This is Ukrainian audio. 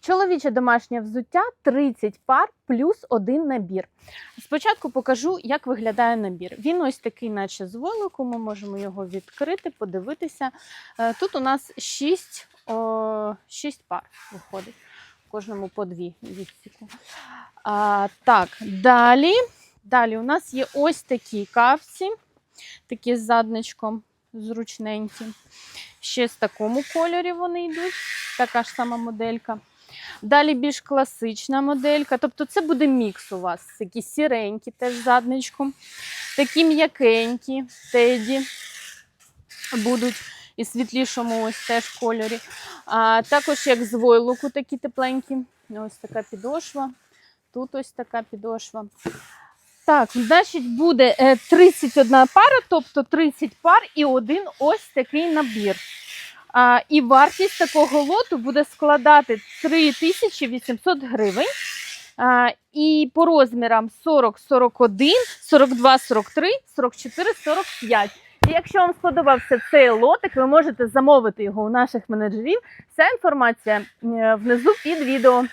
Чоловіче домашнє взуття 30 пар плюс один набір. Спочатку покажу, як виглядає набір. Він ось такий, наче з волоку. Ми можемо його відкрити, подивитися. Е, Тут у нас 6, о, 6 пар виходить. Кожному по дві відсіку. Так, далі. Далі у нас є ось такі кавці, такі з задничком зручненькі. Ще в такому кольорі вони йдуть, така ж сама моделька. Далі більш класична моделька. Тобто це буде мікс у вас. Такі сіренькі теж з задничком. Такі м'якенькі теді будуть і світлішому ось теж кольорі. А, також як з войлоку такі тепленькі. Ось така підошва. Тут ось така підошва. Так, значить, буде е, 31 пара, тобто 30 пар і один ось такий набір. А, і вартість такого лоту буде складати 3800 гривень. А, і по розмірам 40, 41, 42, 43, 44, 45. І якщо вам сподобався цей лотик, ви можете замовити його у наших менеджерів. Вся інформація е, внизу під відео.